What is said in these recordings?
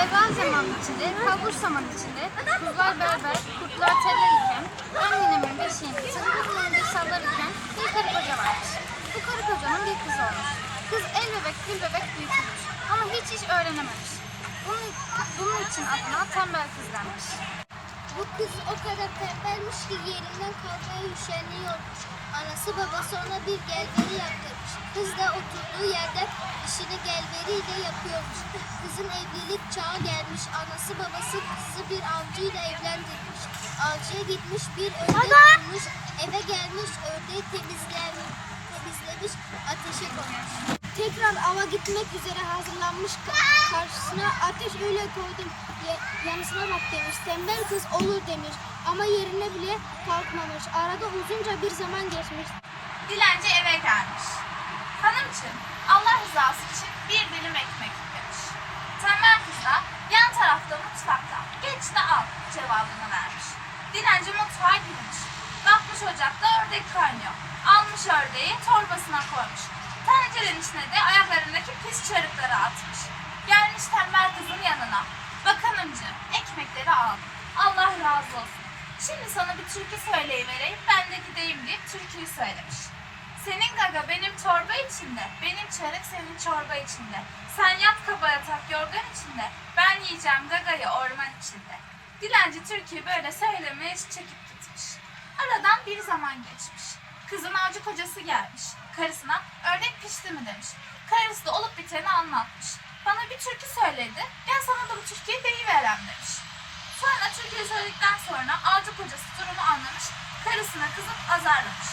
Evvel zaman içinde, kalbur zaman içinde, kuzular berber, kurtlar tellerken, ben ninemin beşiğinde çocuk boyunca sallarken bir karı koca varmış. Bu karı kocanın bir kızı olmuş. Kız el bebek, gül bebek büyütülmüş ama hiç iş öğrenememiş. Bunun, bunun için adına tembel kız denmiş. Bu kız o kadar tembelmiş ki yerinden kalkmaya üşeniyormuş. Anası babası ona bir gelberi yaptırmış. Kız da oturduğu yerde işini gelberiyle yapıyormuş. Kızın evlilik çağı gelmiş. Anası babası kızı bir avcıyla evlendirmiş. Avcıya gitmiş bir ördek bulmuş. Eve gelmiş ördeği temizlemiş, temizlemiş ateşe koymuş. Tekrar ava gitmek üzere hazırlanmış Ka- karşısına ateş öyle koydum ya- yanısına bak demiş. Tembel kız olur demiş ama yerine bile kalkmamış. Arada uzunca bir zaman geçmiş. Dilenci eve gelmiş. Hanımcığım, Allah rızası için bir dilim ekmek demiş. Tembel kız da yan tarafta mutfakta. Geç de al cevabını vermiş. Dilenci mutfağa girmiş. Bakmış ocakta ördek kaynıyor. Almış ördeği torbasına koymuş. Tencerenin içine de ayaklarındaki pis çarıkları atmış. Gelmiş tembel kızın yanına. Bak hanımcığım, ekmekleri al. Allah razı olsun. Şimdi sana bir türkü söyleyivereyim, ben de gideyim deyip türküyü söylemiş. Senin gaga benim çorba içinde, benim çarık senin çorba içinde. Sen yat kaba yatak yorgan içinde, ben yiyeceğim gagayı orman içinde. Dilenci türküyü böyle söylemiş, çekip gitmiş. Aradan bir zaman geçmiş. Kızın avcı kocası gelmiş. Karısına Çekirdek pişti mi demiş. Karısı da olup biteni anlatmış. Bana bir türkü söyledi. Gel sana da bu türküyü deyiverem demiş. Sonra türküyü söyledikten sonra avcı kocası durumu anlamış. Karısına kızıp azarlamış.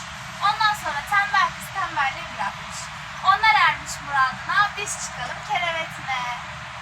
Ondan sonra tembel kız tembelliği bırakmış. Onlar ermiş muradına biz çıkalım kerevetine.